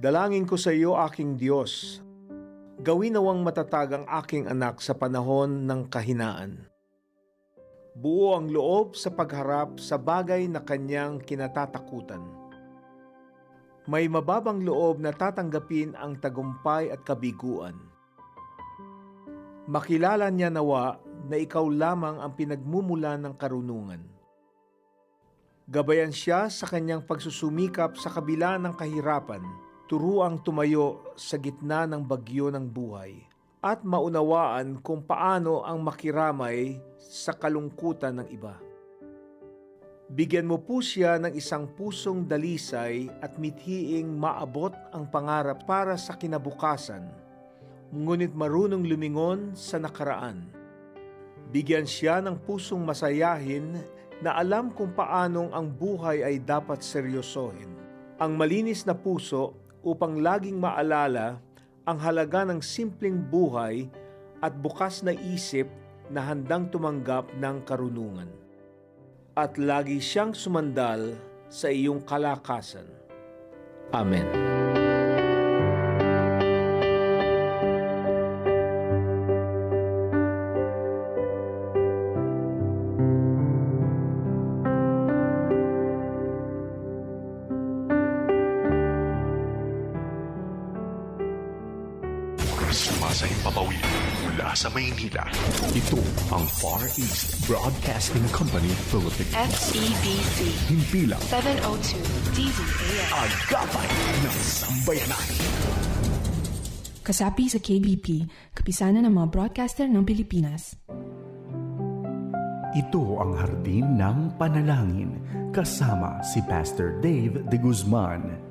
Dalangin ko sa iyo, aking Diyos. Gawin nawang matatag ang aking anak sa panahon ng kahinaan. Buo ang loob sa pagharap sa bagay na kanyang kinatatakutan. May mababang loob na tatanggapin ang tagumpay at kabiguan. Makilala niya nawa na ikaw lamang ang pinagmumula ng karunungan. Gabayan siya sa kanyang pagsusumikap sa kabila ng kahirapan, turuang tumayo sa gitna ng bagyo ng buhay, at maunawaan kung paano ang makiramay sa kalungkutan ng iba. Bigyan mo po siya ng isang pusong dalisay at mithiing maabot ang pangarap para sa kinabukasan, ngunit marunong lumingon sa nakaraan. Bigyan siya ng pusong masayahin na alam kung paanong ang buhay ay dapat seryosohin. Ang malinis na puso upang laging maalala ang halaga ng simpleng buhay at bukas na isip na handang tumanggap ng karunungan. At lagi siyang sumandal sa iyong kalakasan. Amen. Sa Maynila. Ito ang Far East Broadcasting Company Philippines. FEBC Himpilang 702 DZAM. agapay ng sambayanan. Kasapi sa KBP, kapisanan ng mga broadcaster ng Pilipinas. Ito ang hardin ng panalangin kasama si Pastor Dave de Guzman.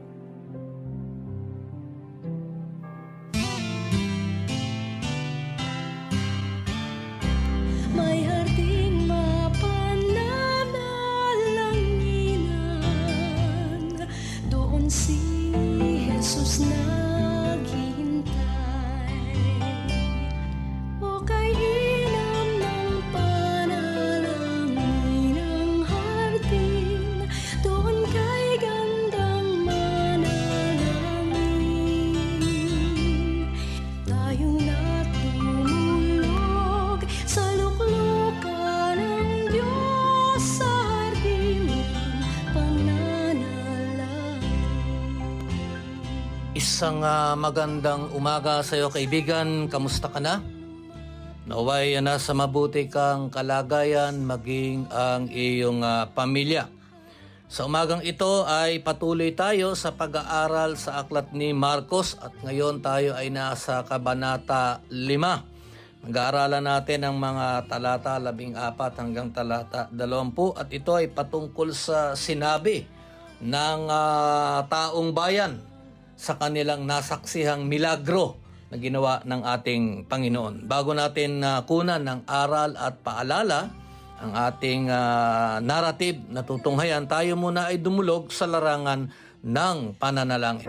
Isang ah, magandang umaga sa iyo kaibigan. Kamusta ka na? Naway ah, nasa mabuti kang kalagayan maging ang iyong ah, pamilya. Sa umagang ito ay patuloy tayo sa pag-aaral sa aklat ni Marcos at ngayon tayo ay nasa Kabanata 5. Mag-aaralan natin ang mga talata 14 hanggang talata 20 at ito ay patungkol sa sinabi ng ah, taong bayan sa kanilang nasaksihang milagro na ginawa ng ating Panginoon. Bago natin na kunan ng aral at paalala ang ating ah, narrative na tutunghayan, tayo muna ay dumulog sa larangan ng pananalangin.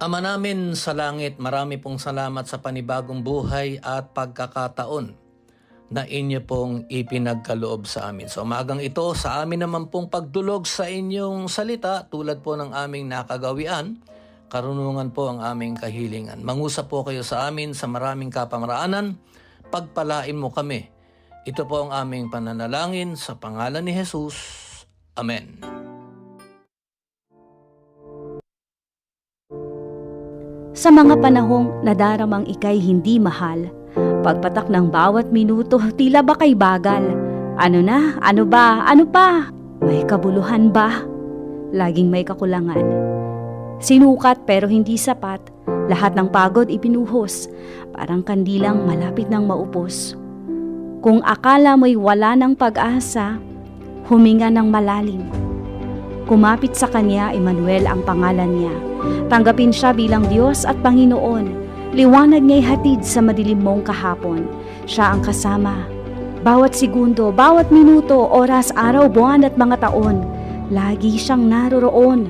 Ama namin sa langit, marami pong salamat sa panibagong buhay at pagkakataon na inyo pong ipinagkaloob sa amin. So umagang ito, sa amin naman pong pagdulog sa inyong salita, tulad po ng aming nakagawian, karunungan po ang aming kahilingan. Mangusap po kayo sa amin sa maraming kapamaraanan, pagpalain mo kami. Ito po ang aming pananalangin sa pangalan ni Jesus. Amen. Sa mga panahong nadaramang ikay hindi mahal, pagpatak ng bawat minuto tila ba kay bagal. Ano na? Ano ba? Ano pa? May kabuluhan ba? Laging may kakulangan. Sinukat pero hindi sapat, lahat ng pagod ipinuhos, parang kandilang malapit ng maupos. Kung akala mo'y wala ng pag-asa, huminga ng malalim. Kumapit sa kanya, Emmanuel ang pangalan niya. Tanggapin siya bilang Diyos at Panginoon. Liwanag niya'y hatid sa madilim mong kahapon. Siya ang kasama. Bawat segundo, bawat minuto, oras, araw, buwan at mga taon, lagi siyang naroroon.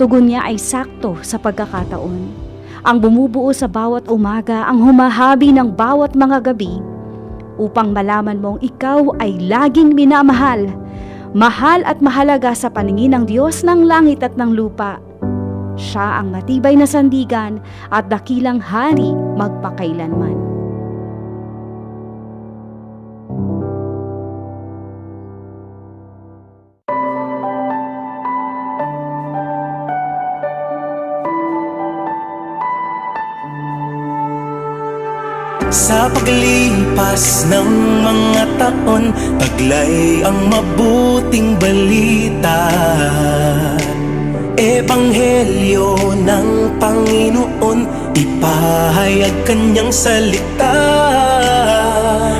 Tugon niya ay sakto sa pagkakataon. Ang bumubuo sa bawat umaga, ang humahabi ng bawat mga gabi, upang malaman mong ikaw ay laging minamahal. mahal at mahalaga sa paningin ng Diyos ng langit at ng lupa. Siya ang matibay na sandigan at dakilang hari magpakailanman. Sa paglipas ng mga taon Taglay ang mabuting balita Ebanghelyo ng Panginoon Ipahayag kanyang salita.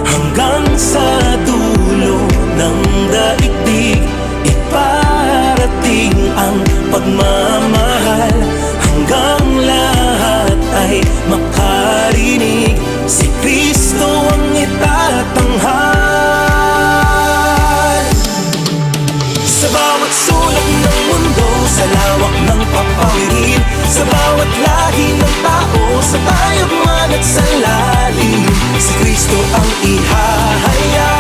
Hanggang sa dulo ng daigdig Iparating ang pagmamahal. Hanggang lahat ay makarinig bawat lahi ng tao Sa tayagman at sa lalim Si Kristo ang ihahayag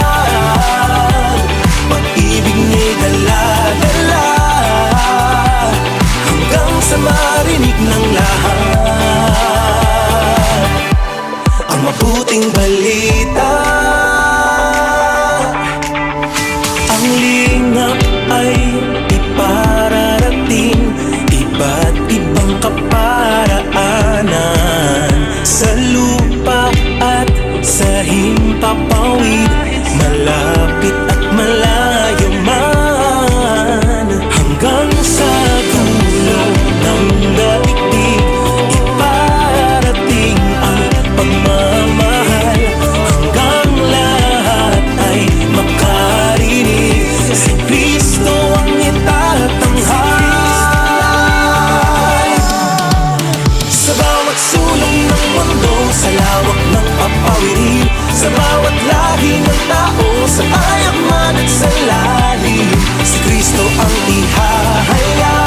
bawat sulong ng mundo Sa lawak ng papawirin. Sa bawat lahi ng tao Sa ayaman at sa lalim Si Kristo ang ihahayag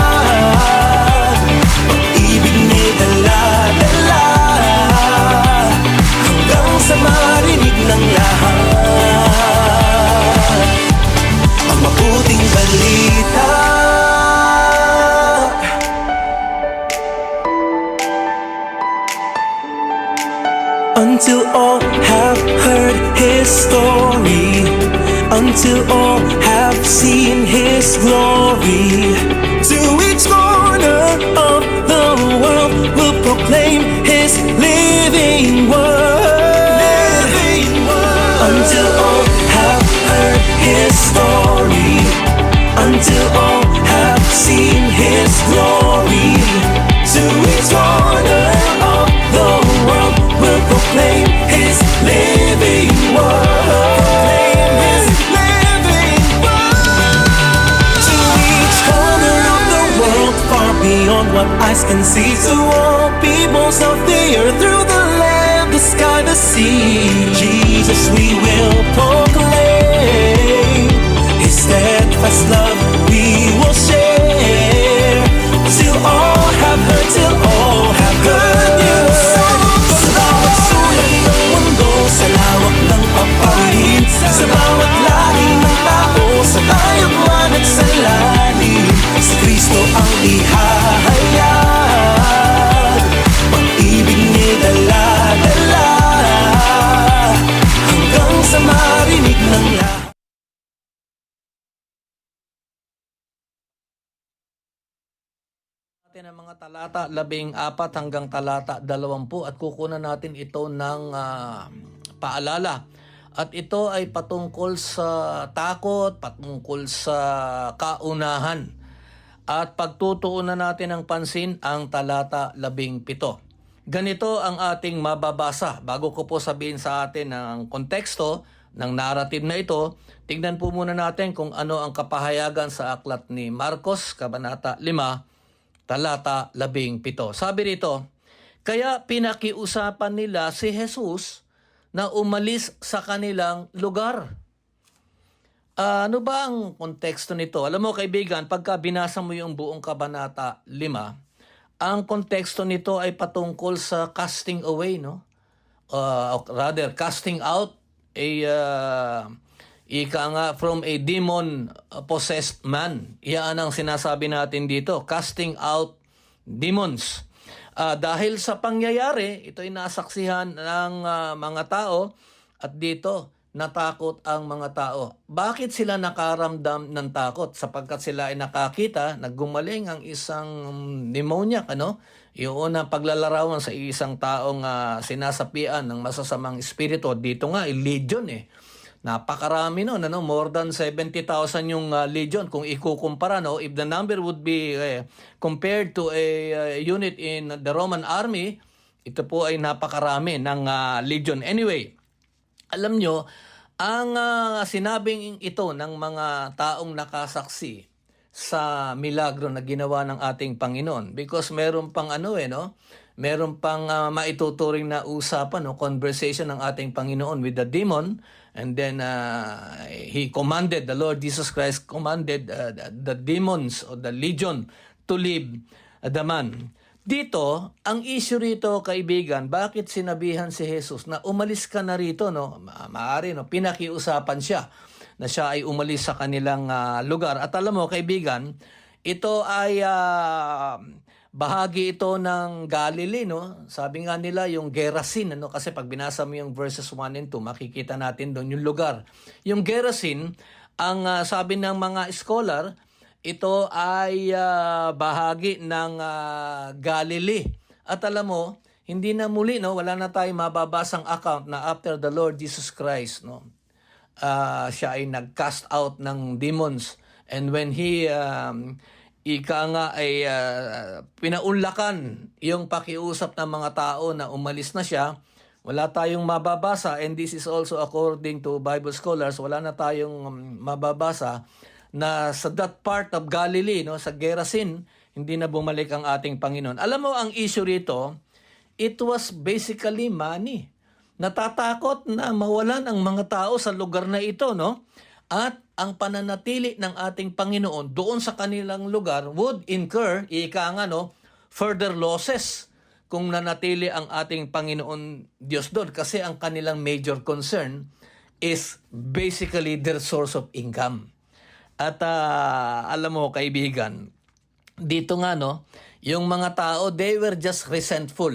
Until all have heard his story, until all have seen his glory. To each corner of the world will proclaim his living word. Until all natin ang mga talata labing apat hanggang talata dalawampu at kukunan natin ito ng ah, paalala. At ito ay patungkol sa takot, patungkol sa kaunahan. At pagtutuunan natin ng pansin ang talata labing pito. Ganito ang ating mababasa. Bago ko po sabihin sa atin ang konteksto ng narrative na ito, tingnan po muna natin kung ano ang kapahayagan sa aklat ni Marcos, Kabanata 5, talata 17. Sabi rito, kaya pinakiusapan nila si Jesus na umalis sa kanilang lugar. Ah, ano ba ang konteksto nito? Alam mo kaibigan, pagka binasa mo yung buong kabanata 5, ang konteksto nito ay patungkol sa casting away, no? Uh, rather, casting out a uh, ika nga from a demon uh, possessed man. Iyan ang sinasabi natin dito, casting out demons. Ah, dahil sa pangyayari, ito ay nasaksihan ng ah, mga tao at dito natakot ang mga tao. Bakit sila nakaramdam ng takot? Sapagkat sila ay nakakita, naggumaling ang isang demoniac, ano? Yung unang paglalarawan sa isang taong ah, sinasapian ng masasamang espiritu. Dito nga, eh, legion eh. Napakarami no, ano, more than 70,000 yung uh, legion kung ikukumpara no, if the number would be eh, compared to a uh, unit in the Roman army, ito po ay napakarami ng uh, legion. Anyway, alam nyo, ang uh, sinabing ito ng mga taong nakasaksi sa milagro na ginawa ng ating Panginoon because meron pang ano eh no? Meron pang uh, maituturing na usapan no? Conversation ng ating Panginoon with the demon and then uh, he commanded the Lord Jesus Christ commanded uh, the, the demons or the legion to leave the man dito, ang issue rito, kaibigan, bakit sinabihan si Jesus na umalis ka na rito, no? Ma- Maari, no? Pinakiusapan siya na siya ay umalis sa kanilang ah, lugar. At alam mo, kaibigan, ito ay ah, bahagi ito ng Galilee, no? Sabi nga nila, yung Gerasin, ano? Kasi pag binasa mo yung verses 1 and 2, makikita natin doon yung lugar. Yung Gerasin, ang ah, sabi ng mga scholar, ito ay ah, bahagi ng ah, Galilee. At alam mo, hindi na muli no, wala na tayong mababasang account na after the Lord Jesus Christ no. ah, siya ay nag-cast out ng demons and when he um, ika nga ay ah, pinaunlakan yung pakiusap ng mga tao na umalis na siya, wala tayong mababasa and this is also according to Bible scholars, wala na tayong um, mababasa na sa that part of Galilee, no, sa Gerasin, hindi na bumalik ang ating Panginoon. Alam mo ang issue rito, it was basically money. Natatakot na mawalan ang mga tao sa lugar na ito, no? At ang pananatili ng ating Panginoon doon sa kanilang lugar would incur, ika nga, no, further losses kung nanatili ang ating Panginoon Diyos doon. Kasi ang kanilang major concern is basically their source of income. At ah, alam mo kaibigan, dito nga no, yung mga tao, they were just resentful.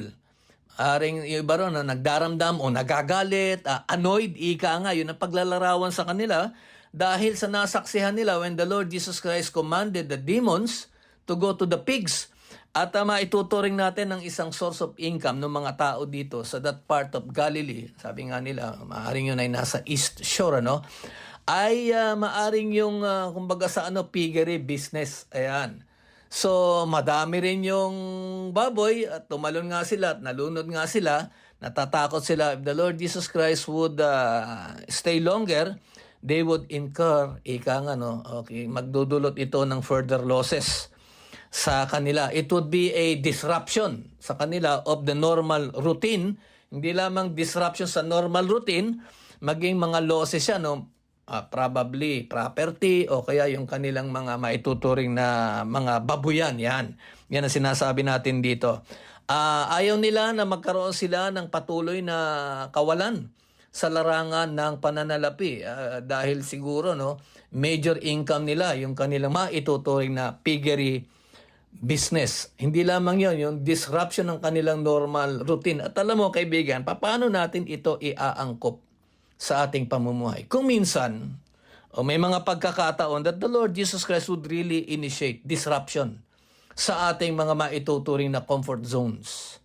Aring yung iba ron, na nagdaramdam o nagagalit, ah, annoyed, ika nga, yun ang paglalarawan sa kanila dahil sa nasaksihan nila when the Lord Jesus Christ commanded the demons to go to the pigs. At uh, maituturing natin ng isang source of income ng mga tao dito sa that part of Galilee. Sabi nga nila, maaaring yun ay nasa east shore, ano? ay ah, maaring yung ah, kumbaga sa ano piggery business. Ayan. So madami rin yung baboy at tumalon nga sila at nalunod nga sila. Natatakot sila if the Lord Jesus Christ would ah, stay longer, they would incur ika nga no, okay, magdudulot ito ng further losses sa kanila. It would be a disruption sa kanila of the normal routine. Hindi lamang disruption sa normal routine, maging mga losses siya, no? Ah, probably property o kaya yung kanilang mga maituturing na mga babuyan. Yan. Yan ang sinasabi natin dito. Ah, ayaw nila na magkaroon sila ng patuloy na kawalan sa larangan ng pananalapi Ah, dahil siguro no major income nila yung kanilang maituturing na piggery business. Hindi lamang yon yung disruption ng kanilang normal routine. At alam mo kaibigan, paano natin ito iaangkop sa ating pamumuhay? Kung minsan, o may mga pagkakataon that the Lord Jesus Christ would really initiate disruption sa ating mga maituturing na comfort zones.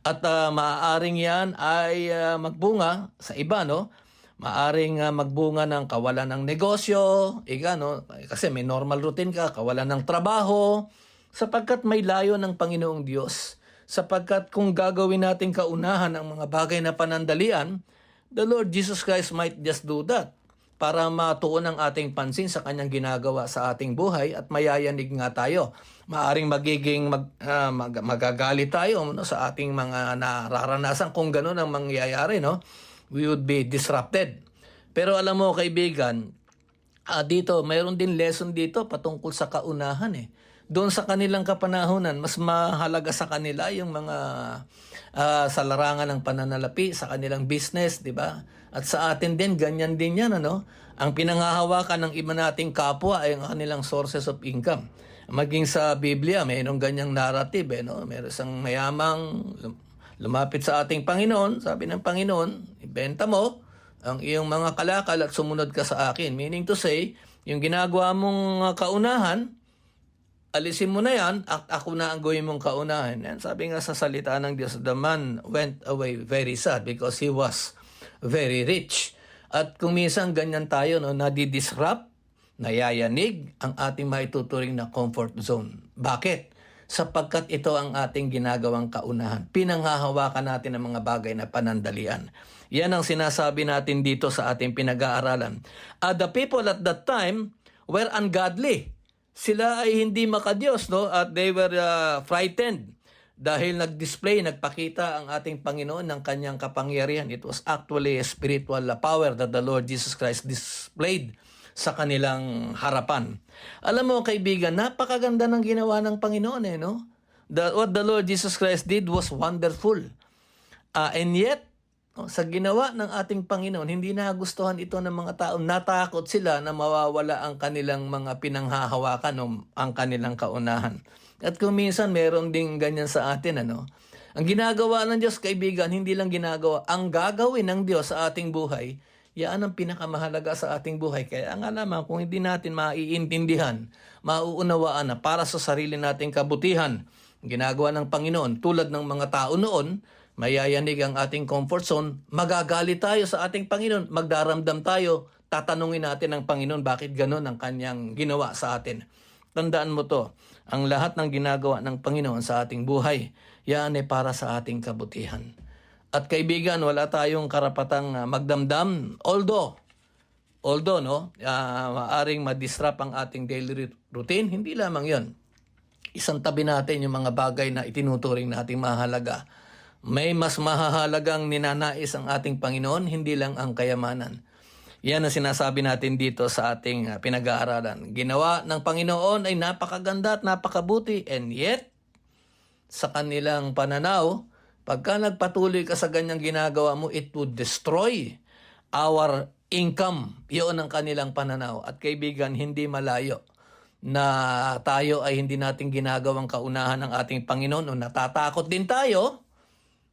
At ah, maaaring yan ay ah, magbunga sa iba, no? Maaring ah, magbunga ng kawalan ng negosyo, ika, no? Kasi may normal routine ka, kawalan ng trabaho, sapagkat may layo ng Panginoong Diyos. Sapagkat kung gagawin natin kaunahan ang mga bagay na panandalian, the Lord Jesus Christ might just do that para matuon ang ating pansin sa kanyang ginagawa sa ating buhay at mayayanig nga tayo. Maaring magiging mag, ah, mag- magagalit tayo no, sa ating mga nararanasan kung gano'n ang mangyayari. No? We would be disrupted. Pero alam mo kaibigan, ah, dito, mayroon din lesson dito patungkol sa kaunahan eh. Doon sa kanilang kapanahunan, mas mahalaga sa kanila yung mga ah, sa larangan ng pananalapi, sa kanilang business, di ba? At sa atin din, ganyan din yan, ano? Ang pinangahawakan ng iba nating kapwa ay ang kanilang sources of income. Maging sa Biblia, mayroong ganyang narrative, eh, no? Meron isang mayamang lum- lumapit sa ating Panginoon, sabi ng Panginoon, ibenta mo ang iyong mga kalakal at sumunod ka sa akin. Meaning to say, yung ginagawa mong uh, kaunahan, alisin mo na yan at ako na ang gawin mong kaunahan. And sabi nga sa salita ng Diyos, the man went away very sad because he was very rich. At kung minsan ganyan tayo, no, nadidisrupt, nayayanig ang ating maituturing na comfort zone. Bakit? Sapagkat ito ang ating ginagawang kaunahan. Pinanghahawakan natin ang mga bagay na panandalian. Yan ang sinasabi natin dito sa ating pinag-aaralan. Uh, the people at that time were ungodly sila ay hindi makadiyos no at they were uh, frightened dahil nag-display nagpakita ang ating Panginoon ng kanyang kapangyarihan it was actually a spiritual power that the Lord Jesus Christ displayed sa kanilang harapan alam mo kaibigan napakaganda ng ginawa ng Panginoon eh no the, what the Lord Jesus Christ did was wonderful Ah, and yet Oh, sa ginawa ng ating Panginoon, hindi nagustuhan ito ng mga tao. Natakot sila na mawawala ang kanilang mga pinanghahawakan o ang kanilang kaunahan. At kung minsan meron ding ganyan sa atin, ano? Ang ginagawa ng Diyos, kaibigan, hindi lang ginagawa. Ang gagawin ng Diyos sa ating buhay, yan ang pinakamahalaga sa ating buhay. Kaya nga naman, kung hindi natin maiintindihan, mauunawaan na para sa sarili nating kabutihan, ginagawa ng Panginoon, tulad ng mga tao noon, mayayanig ang ating comfort zone, magagalit tayo sa ating Panginoon, magdaramdam tayo, tatanungin natin ang Panginoon bakit ganun ang kanyang ginawa sa atin. Tandaan mo to, ang lahat ng ginagawa ng Panginoon sa ating buhay, yan ay para sa ating kabutihan. At kaibigan, wala tayong karapatang ah, magdamdam, although although no, uh, maaring ma-disrupt ang ating daily routine, hindi lamang 'yon. Isang tabi natin yung mga bagay na itinuturing nating mahalaga. May mas mahahalagang ninanais ang ating Panginoon, hindi lang ang kayamanan. Yan ang sinasabi natin dito sa ating ah, pinag-aaralan. Ginawa ng Panginoon ay napakaganda at napakabuti and yet sa kanilang pananaw, pagka nagpatuloy ka sa ganyang ginagawa mo, it would destroy our income. Yun ang kanilang pananaw. At kaibigan, hindi malayo na tayo ay hindi natin ginagawang kaunahan ng ating Panginoon o natatakot din tayo,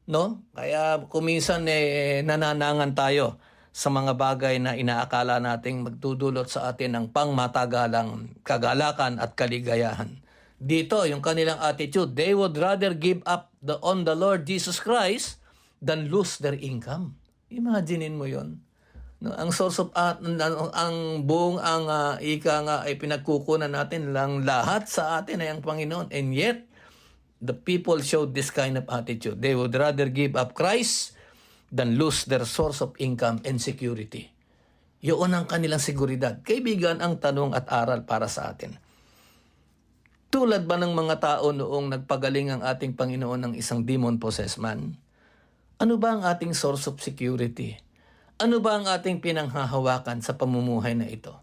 no? Kaya kuminsan eh, nananangan tayo sa mga bagay na inaakala nating magdudulot sa atin ng pangmatagalang kagalakan at kaligayahan. Dito, yung kanilang attitude, they would rather give up the, on the Lord Jesus Christ than lose their income. Imaginein mo yon. No, ang source of uh, ang, buong ang ah, ika nga ay pinagkukunan natin lang lahat sa atin ay ang Panginoon and yet the people showed this kind of attitude. They would rather give up Christ than lose their source of income and security. Yun ang kanilang seguridad. Kaibigan, ang tanong at aral para sa atin. Tulad ba ng mga tao noong nagpagaling ang ating Panginoon ng isang demon-possessed man? Ano ba ang ating source of security? Ano ba ang ating pinanghahawakan sa pamumuhay na ito?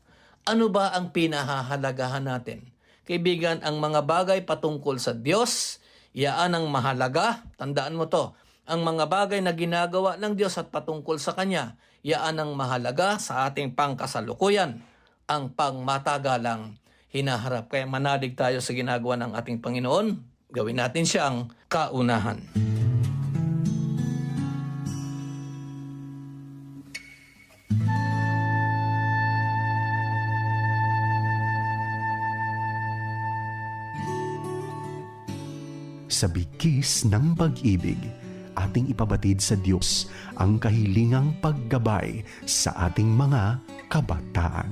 Ano ba ang pinahahalagahan natin? Kaibigan, ang mga bagay patungkol sa Diyos, yaan ang mahalaga. Tandaan mo to. Ang mga bagay na ginagawa ng Diyos at patungkol sa Kanya, yaan ang mahalaga sa ating pangkasalukuyan, ang pangmatagalang hinaharap. Kaya manalig tayo sa ginagawa ng ating Panginoon. Gawin natin siyang kaunahan. Sa bigkis ng pag-ibig, ating ipabatid sa Diyos ang kahilingang paggabay sa ating mga kabataan.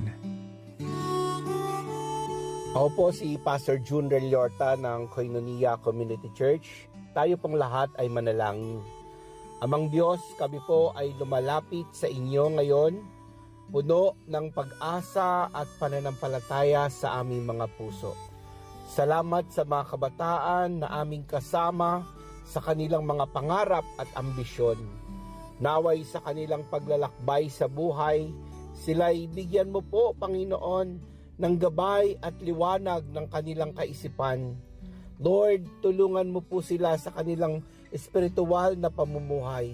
Ako po si Pastor June Reliorta ng Koinonia Community Church. Tayo pong lahat ay manalangin. Amang Diyos, kami po ay lumalapit sa inyo ngayon, puno ng pag-asa at pananampalataya sa aming mga puso. Salamat sa mga kabataan na aming kasama sa kanilang mga pangarap at ambisyon. Naway sa kanilang paglalakbay sa buhay, sila'y bigyan mo po, Panginoon, ng gabay at liwanag ng kanilang kaisipan. Lord, tulungan mo po sila sa kanilang espiritual na pamumuhay.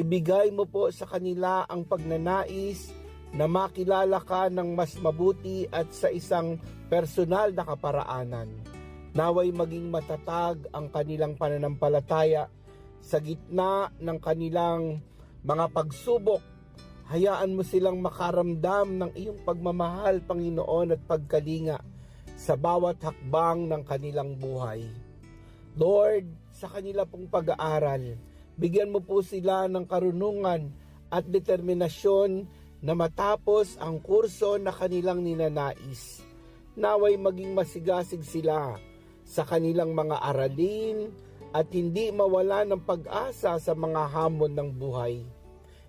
Ibigay mo po sa kanila ang pagnanais na makilala ka ng mas mabuti at sa isang personal na kaparaanan. Naway maging matatag ang kanilang pananampalataya sa gitna ng kanilang mga pagsubok. Hayaan mo silang makaramdam ng iyong pagmamahal, Panginoon, at pagkalinga sa bawat hakbang ng kanilang buhay. Lord, sa kanila pong pag-aaral, bigyan mo po sila ng karunungan at determinasyon na matapos ang kurso na kanilang ninanais. Naway maging masigasig sila sa kanilang mga aralin at hindi mawala ng pag-asa sa mga hamon ng buhay.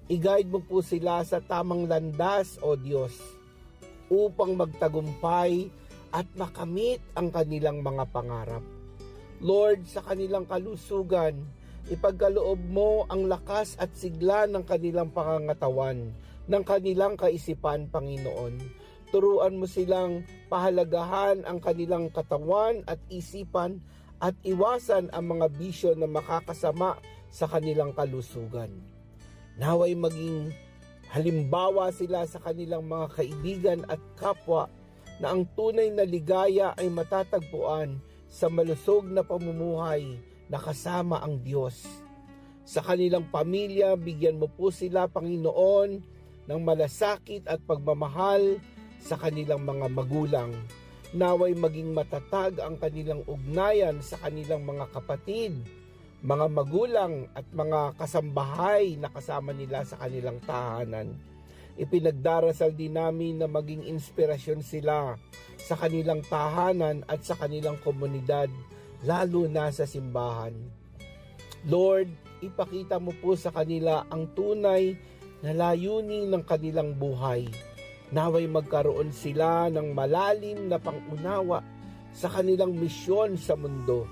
I-guide mo po sila sa tamang landas, O Diyos, upang magtagumpay at makamit ang kanilang mga pangarap. Lord, sa kanilang kalusugan, ipagkaloob mo ang lakas at sigla ng kanilang pangangatawan, ng kanilang kaisipan, Panginoon. Turuan mo silang pahalagahan ang kanilang katawan at isipan at iwasan ang mga bisyo na makakasama sa kanilang kalusugan. Naway maging halimbawa sila sa kanilang mga kaibigan at kapwa na ang tunay na ligaya ay matatagpuan sa malusog na pamumuhay na kasama ang Diyos. Sa kanilang pamilya, bigyan mo po sila, Panginoon, ng malasakit at pagmamahal sa kanilang mga magulang. Naway maging matatag ang kanilang ugnayan sa kanilang mga kapatid, mga magulang at mga kasambahay na kasama nila sa kanilang tahanan. Ipinagdarasal din namin na maging inspirasyon sila sa kanilang tahanan at sa kanilang komunidad, lalo na sa simbahan. Lord, ipakita mo po sa kanila ang tunay na layunin ng kanilang buhay. Naway magkaroon sila ng malalim na pangunawa sa kanilang misyon sa mundo.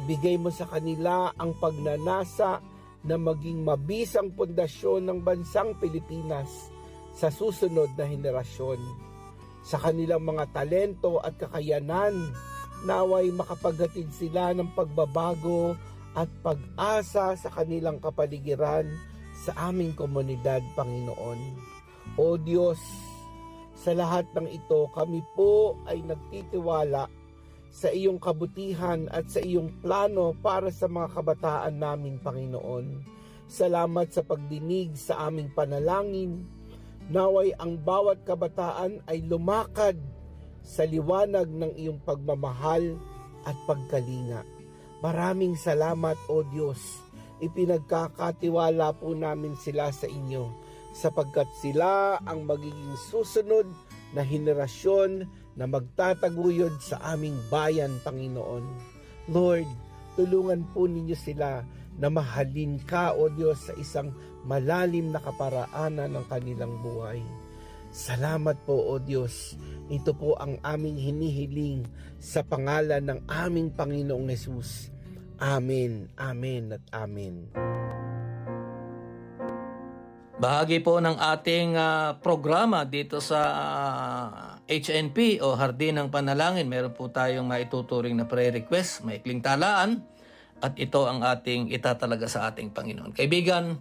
Ibigay mo sa kanila ang pagnanasa na maging mabisang pundasyon ng bansang Pilipinas sa susunod na henerasyon. Sa kanilang mga talento at kakayanan, naway makapaghatid sila ng pagbabago at pag-asa sa kanilang kapaligiran sa aming komunidad, Panginoon. O Diyos, sa lahat ng ito, kami po ay nagtitiwala sa iyong kabutihan at sa iyong plano para sa mga kabataan namin, Panginoon. Salamat sa pagdinig sa aming panalangin. Naway ang bawat kabataan ay lumakad sa liwanag ng iyong pagmamahal at pagkalinga. Maraming salamat, O Diyos. Ipinagkakatiwala po namin sila sa inyo sapagkat sila ang magiging susunod na henerasyon na magtataguyod sa aming bayan, Panginoon. Lord, tulungan po ninyo sila na mahalin ka, O Diyos, sa isang malalim na kaparaanan ng kanilang buhay. Salamat po, O Diyos. Ito po ang aming hinihiling sa pangalan ng aming Panginoong Yesus. Amen, Amen at Amen. Bahagi po ng ating ah, programa dito sa ah, HNP o Hardin ng Panalangin. Meron po tayong maituturing na prayer request, maikling talaan, at ito ang ating itatalaga sa ating Panginoon. Kaibigan,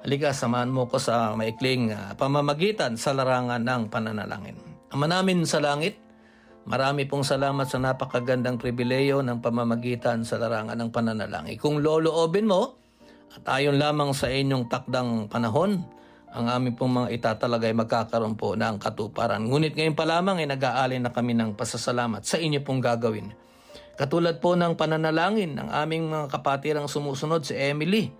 halika, samahan mo ko sa maikling ah, pamamagitan sa larangan ng pananalangin. Ama namin sa langit, marami pong salamat sa napakagandang pribileyo ng pamamagitan sa larangan ng pananalangin. Kung loloobin mo, at ayon lamang sa inyong takdang panahon, ang aming pong mga itatalagay magkakaroon po ng katuparan. Ngunit ngayon pa lamang ay nag-aalin na kami ng pasasalamat sa inyo pong gagawin. Katulad po ng pananalangin ng aming mga kapatirang sumusunod si Emily.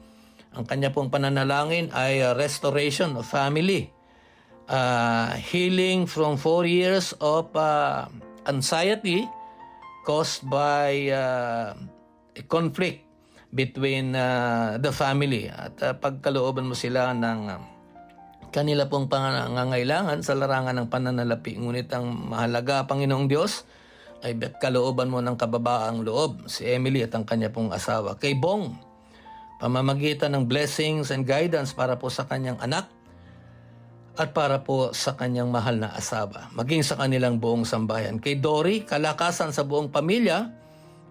Ang kanya pong pananalangin ay uh, restoration of family, uh, healing from four years of uh, anxiety caused by uh, a conflict between uh, the family at uh, pagkalooban mo sila ng uh, kanila pong pangangailangan sa larangan ng pananalapi. Ngunit ang mahalaga, Panginoong Diyos, ay kalooban mo ng kababaang loob si Emily at ang kanya pong asawa. Kay Bong, pamamagitan ng blessings and guidance para po sa kanyang anak at para po sa kanyang mahal na asawa, maging sa kanilang buong sambayan. Kay Dory, kalakasan sa buong pamilya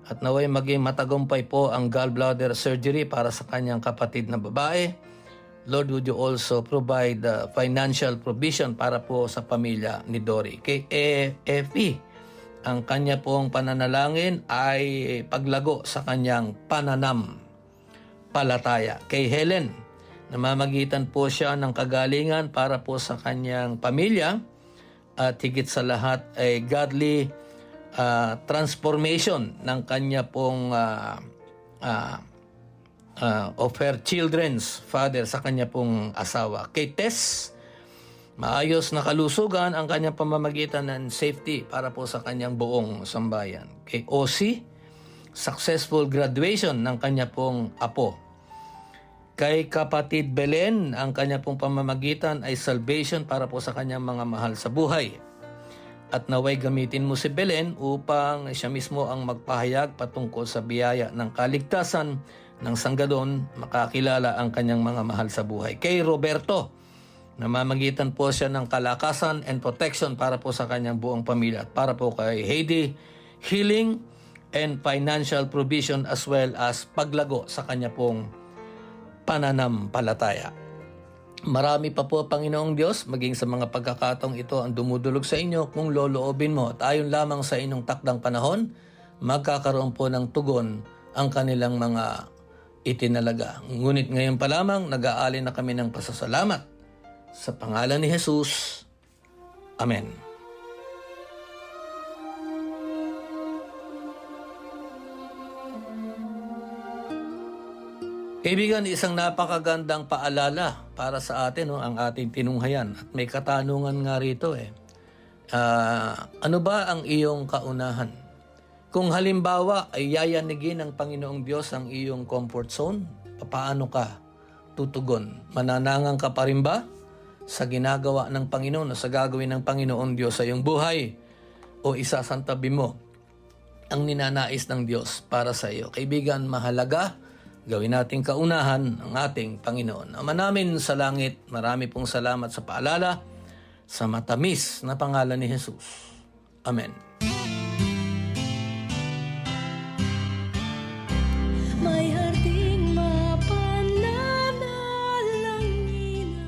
at naway maging matagumpay po ang gallbladder surgery para sa kanyang kapatid na babae. Lord, would you also provide uh, financial provision para po sa pamilya ni Dory? Kay EFE, ang kanya pong pananalangin ay paglago sa kanyang pananam palataya. Kay Helen, namamagitan po siya ng kagalingan para po sa kanyang pamilya at higit sa lahat ay godly ah, transformation ng kanya pong ah, ah, ah, of her children's father sa kanya pong asawa. Kay Tess, maayos na kalusugan ang kanyang pamamagitan ng safety para po sa kanyang buong sambayan. Kay Osi, successful graduation ng kanya pong apo. Kay kapatid Belen, ang kanya pong pamamagitan ay salvation para po sa kanyang mga mahal sa buhay. At naway gamitin mo si Belen upang siya mismo ang magpahayag patungkol sa biyaya ng kaligtasan ng sanggadon makakilala ang kanyang mga mahal sa buhay. Kay Roberto, namamagitan po siya ng kalakasan and protection para po sa kanyang buong pamilya at para po kay Heidi, healing and financial provision as well as paglago sa kanya pong pananampalataya. Marami pa po, Panginoong Diyos, maging sa mga pagkakataong ito ang dumudulog sa inyo kung loloobin mo at ayon lamang sa inyong takdang panahon, magkakaroon po ng tugon ang kanilang mga itinalaga. Ngunit ngayon pa lamang, nag-aali na kami ng pasasalamat. Sa pangalan ni Jesus, Amen. Kaibigan, isang napakagandang paalala para sa atin, no, ang ating tinunghayan. At may katanungan nga rito eh. Ah, ano ba ang iyong kaunahan? Kung halimbawa ay yayanigin ng Panginoong Diyos ang iyong comfort zone, paano ka tutugon? Mananangang ka pa rin ba sa ginagawa ng Panginoon o sa gagawin ng Panginoong Diyos sa iyong buhay? O isasantabi mo ang ninanais ng Diyos para sa iyo? Kaibigan, mahalaga gawin nating kaunahan ang ating Panginoon. Ama namin sa langit, marami pong salamat sa paalala sa matamis na pangalan ni Jesus. Amen. May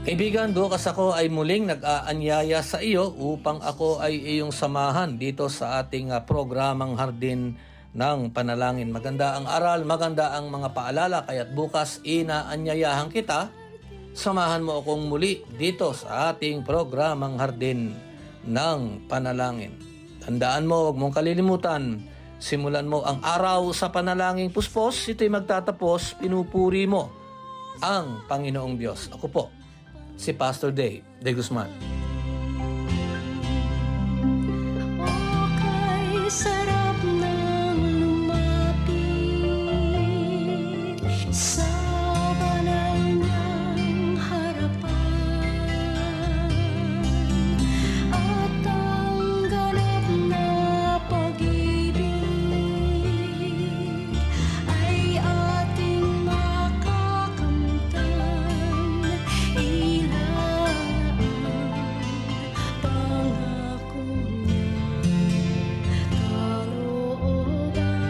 Kaibigan, bukas ako ay muling nag-aanyaya sa iyo upang ako ay iyong samahan dito sa ating ah, programang Hardin ng Panalangin. Maganda ang aral, maganda ang mga paalala, kaya't bukas inaanyayahan kita, samahan mo akong muli dito sa ating programang Hardin ng Panalangin. Tandaan mo, huwag mong kalilimutan, simulan mo ang araw sa panalangin puspos, ito'y magtatapos, pinupuri mo ang Panginoong Diyos. Ako po, si Pastor Day De Guzman.